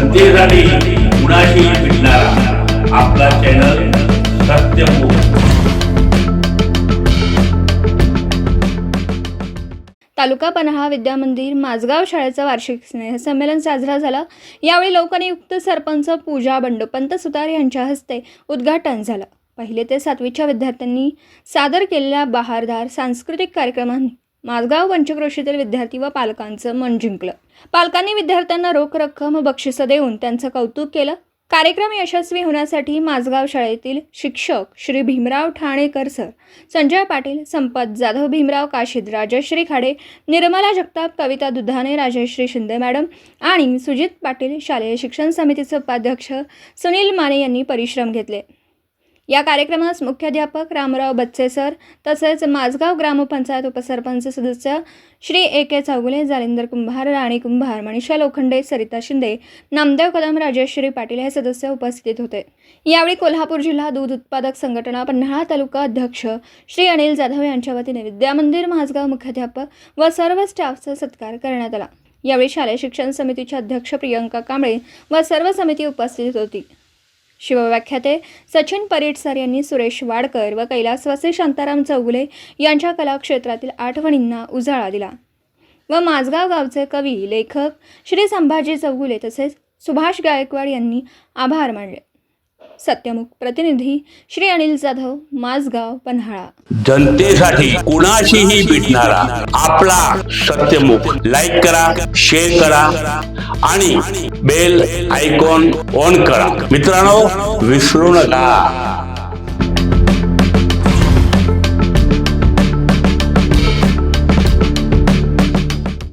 जनतेसाठी कुणाशी भेटणारा. आपला चॅनल सत्यमुख तालुका पन्हाळा विद्यामंदिर माझगाव शाळेचा वार्षिक स्नेहसंमेलन साजरा झाला. यावेळी लोकनियुक्त सरपंच पूजा बंडोपंत सुतार यांच्या हस्ते उद्घाटन झालं. पहिले ते सातवीच्या विद्यार्थ्यांनी सादर केलेल्या बहारदार सांस्कृतिक कार्यक्रमांनी माझगाव पंचक्रोशीतील विद्यार्थी व पालकांचं मन जिंकलं. पालकांनी विद्यार्थ्यांना रोख रक्कम बक्षिसं देऊन त्यांचं कौतुक केलं. कार्यक्रम यशस्वी होण्यासाठी माझगाव शाळेतील शिक्षक श्री भीमराव ठाणेकर सर संजय पाटील संपत जाधव भीमराव काशीद राजश्री खाडे निर्मला जगताप कविता दुधाने राजश्री शिंदे मॅडम आणि सुजित पाटील शालेय शिक्षण समितीचे उपाध्यक्ष सुनील माने यांनी परिश्रम घेतले. या कार्यक्रमास मुख्याध्यापक रामराव बच्चे सर तसेच माझगाव ग्रामपंचायत उपसरपंच सदस्य श्री ए के चौगुले जालिंदर कुंभार राणी कुंभार मनीषा लोखंडे सरिता शिंदे नामदेव कदम राजेश्वरी पाटील हे सदस्य उपस्थित होते. यावेळी कोल्हापूर जिल्हा दूध उत्पादक संघटना पन्हाळा तालुका अध्यक्ष श्री अनिल जाधव यांच्या वतीने विद्यामंदिर माझगाव मुख्याध्यापक व सर्व स्टाफचा सत्कार करण्यात आला. यावेळी शालेय शिक्षण समितीचे अध्यक्ष प्रियंका कांबळे व सर्व समिती उपस्थित होती. शिवव्याख्याते सचिन परीट सर यांनी सुरेश वाडकर व कैलासवासी शांताराम चौगुले यांच्या कलाक्षेत्रातील आठवणींना उजाळा दिला. व माझगाव गावचे कवी लेखक श्री संभाजी चौगुले तसेच सुभाष गायकवाड यांनी आभार मानले. सत्यमुख प्रतिनिधी श्री अनिल जाधव माझगाव पन्हाळा. जनतेसाठी कुणाशीही भेटणारा आपला सत्यमुख लाईक करा शेअर करा आणि बेल आयकॉन ऑन करा. मित्रांनो विसरू नका.